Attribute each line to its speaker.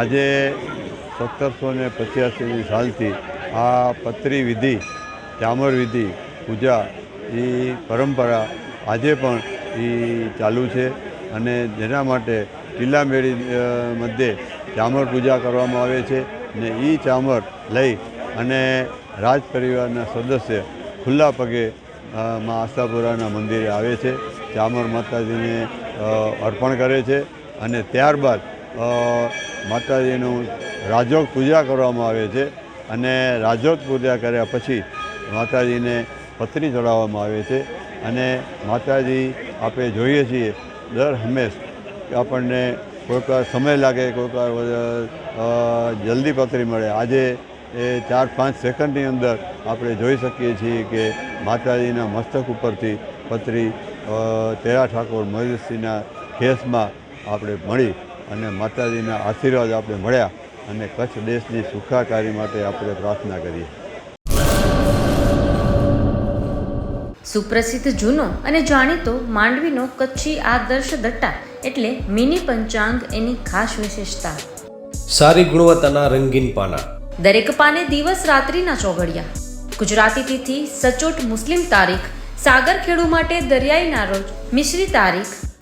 Speaker 1: આજે સત્તરસો ને પચ્યાસી સાલથી આ પત્રી વિધિ ચામર વિધિ પૂજા એ પરંપરા આજે પણ એ ચાલુ છે અને જેના માટે અ, મધ્યે ચામર પૂજા કરવામાં આવે છે ને એ ચામર લઈ અને રાજ પરિવારના સદસ્ય ખુલ્લા પગે માં આશાપુરાના મંદિરે આવે છે ચામર માતાજીને અર્પણ કરે છે અને ત્યારબાદ માતાજીનું રાજોગ પૂજા કરવામાં આવે છે અને રાજોગ પૂજા કર્યા પછી માતાજીને પત્રી ચડાવવામાં આવે છે અને માતાજી આપણે જોઈએ છીએ દર હંમેશ આપણને કોઈક સમય લાગે કોઈક જલ્દી પત્રી મળે. આજે એ ચાર પાંચ સેકન્ડની અંદર આપણે જોઈ શકીએ છીએ કે માતાજીના મસ્તક ઉપરથી પત્રી અ, તેરા ઠાકોર મહેશસિંહના કેસમાં આપણે મળી અને માતાજીના આશીર્વાદ આપણે મળ્યા અને કચ્છ દેશની સુખાકારી માટે આપણે પ્રાર્થના કરીએ.
Speaker 2: સુપ્રસિદ્ધ જૂનો અને જાણીતો માંડવીનો કચ્છી આદર્શ દટ્ટા એટલે મિની પંચાંગ એની ખાસ વિશેષતા.
Speaker 3: સારી ગુણવત્તાના રંગીન પાના.
Speaker 2: દરેક પાને દિવસ રાત્રિના ચોઘડિયા. ગુજરાતી તિથિ સચોટ મુસ્લિમ તારીખ સાગર ખેડુ માટે દરિયાઈના રોજ મિશ્રી તારીખ